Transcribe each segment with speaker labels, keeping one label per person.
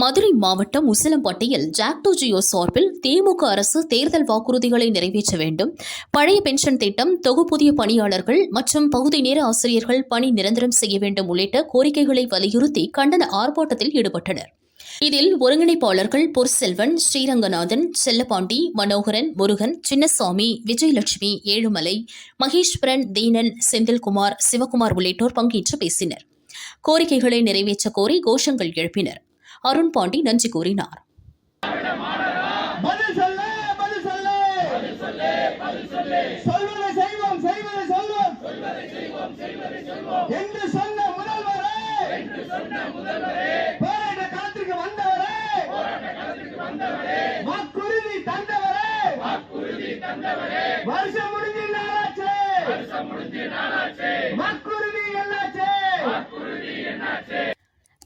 Speaker 1: மதுரை மாவட்டம் உசிலம்பட்டியில் ஜாக்டோ ஜியோ சார்பில் திமுக அரசு தேர்தல் வாக்குறுதிகளை நிறைவேற்ற வேண்டும். பழைய பென்ஷன் திட்டம் தொகுப்புதிய பணியாளர்கள் மற்றும் பகுதி நேர ஆசிரியர்கள் பணி நிரந்தரம் செய்ய வேண்டும் உள்ளிட்ட கோரிக்கைகளை வலியுறுத்தி கண்டன ஆர்ப்பாட்டத்தில் ஈடுபட்டனர். இதில் ஒருங்கிணைப்பாளர்கள் பொற்செல்வன் ஸ்ரீரங்கநாதன் செல்லப்பாண்டி மனோகரன் முருகன் சின்னசாமி விஜயலட்சுமி ஏழுமலை மகேஸ்வரன் தீனன் செந்தில்குமார் சிவகுமார் உள்ளிட்டோர் பங்கேற்று பேசினர். கோரிக்கைகளை நிறைவேற்ற கோரி கோஷங்கள் எழுப்பினர். அருண் பாண்டி நன்றி கூறினார்.
Speaker 2: என்று சொன்ன முதல்வரே போராட்ட களத்திற்கு வந்தவரே வாக்குறுதி தந்தவரே வருஷம் முடிஞ்சு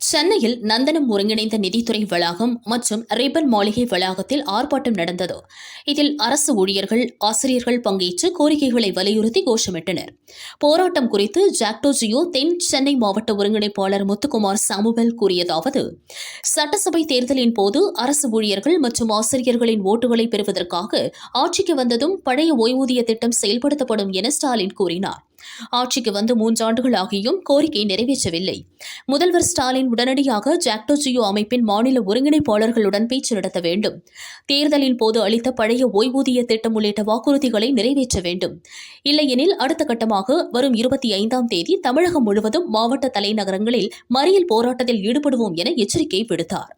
Speaker 1: சென்னையில் நந்தனம் ஒருங்கிணைந்த நிதித்துறை வளாகம் மற்றும் ரிபன் மாளிகை வளாகத்தில் ஆர்ப்பாட்டம் நடந்தது. இதில் அரசு ஊழியர்கள் ஆசிரியர்கள் பங்கேற்று கோரிக்கைகளை வலியுறுத்தி கோஷமிட்டனர். போராட்டம் குறித்து ஜாக்டோ ஜியோ தென் சென்னை மாவட்ட ஒருங்கிணைப்பாளர் முத்துக்குமார் சாமுவேல் கூறியதாவது சட்டசபை தேர்தலின் போது அரசு ஊழியர்கள் மற்றும் ஆசிரியர்களின் ஓட்டுகளை பெறுவதற்காக ஆட்சிக்கு வந்ததும் பழைய ஓய்வூதிய திட்டம் செயல்படுத்தப்படும் என ஸ்டாலின் கூறினார். ஆட்சிக்கு வந்து மூன்றாண்டுகள் ஆகியும் கோரிக்கை நிறைவேற்றவில்லை. முதல்வர் ஸ்டாலின் உடனடியாக ஜாக்டோ ஜியோ அமைப்பின் மாநில ஒருங்கிணைப்பாளர்களுடன் பேச்சு நடத்த வேண்டும். தேர்தலின் போது அளித்த பழைய ஓய்வூதிய திட்டம் உள்ளிட்ட வாக்குறுதிகளை நிறைவேற்ற வேண்டும். இல்லையெனில் அடுத்த கட்டமாக வரும் இருபத்தி ஐந்தாம் தேதி தமிழகம் முழுவதும் மாவட்ட தலைநகரங்களில் மறியல் போராட்டத்தில் ஈடுபடுவோம் என எச்சரிக்கை விடுத்தார்.